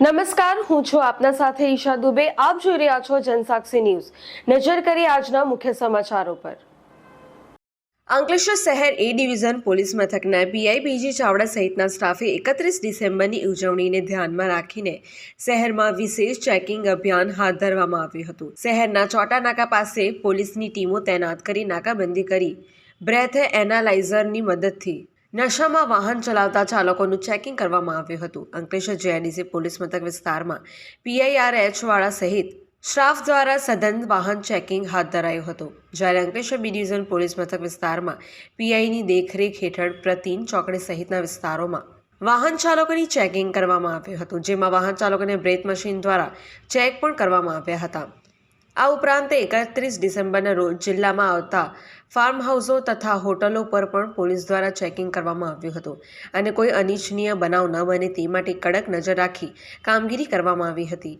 નમસ્કાર, હું છું આપના સાથે ઈશા દુબે. આપ જોઈ રહ્યા છો જનસાક્ષી ન્યૂઝ. નજર કરી આજના મુખ્ય સમાચારો પર. અંકલેશ્વર શહેર એ ડિવિઝન પોલીસ મથકના પીઆઈ બીજી ચાવડા સહિતના સ્ટાફે એકત્રીસ ડિસેમ્બરની ઉજવણીને ધ્યાનમાં રાખીને શહેરમાં વિશેષ ચેકિંગ અભિયાન હાથ ધરવામાં આવ્યું હતું. શહેરના ચોટા નાકા પાસે પોલીસની ટીમો તૈનાત કરી નાકાબંધી કરી બ્રેથ એનાલાઇઝરની મદદથી નશામાં વાહન ચલાવતા ચાલકોનું ચેકિંગ કરવામાં આવ્યું હતું. અંકલેશ્વર જેઆઈડીસી પોલીસ મથક વિસ્તારમાં પીઆઈઆરએચવાળા સહિત સ્ટાફ દ્વારા સઘન વાહન ચેકિંગ હાથ ધરાયું હતું. જ્યારે અંકલેશ્વર બી ડિવિઝન પોલીસ મથક વિસ્તારમાં પીઆઈની દેખરેખ હેઠળ પ્રતિન ચોકડી સહિતના વિસ્તારોમાં વાહન ચાલકોની ચેકિંગ કરવામાં આવ્યું હતું, જેમાં વાહન ચાલકોને બ્રેથ મશીન દ્વારા ચેક પણ કરવામાં આવ્યા હતા. આ ઉપરાંત એકત્રીસ ડિસેમ્બરના રોજ જિલ્લામાં આવતા ફાર્મ હાઉસો તથા હોટલો પર પણ પોલીસ દ્વારા ચેકિંગ કરવામાં આવ્યું હતું અને કોઈ અનિચ્છનીય બનાવ ન બને તે માટે કડક નજર રાખી કામગીરી કરવામાં આવી હતી.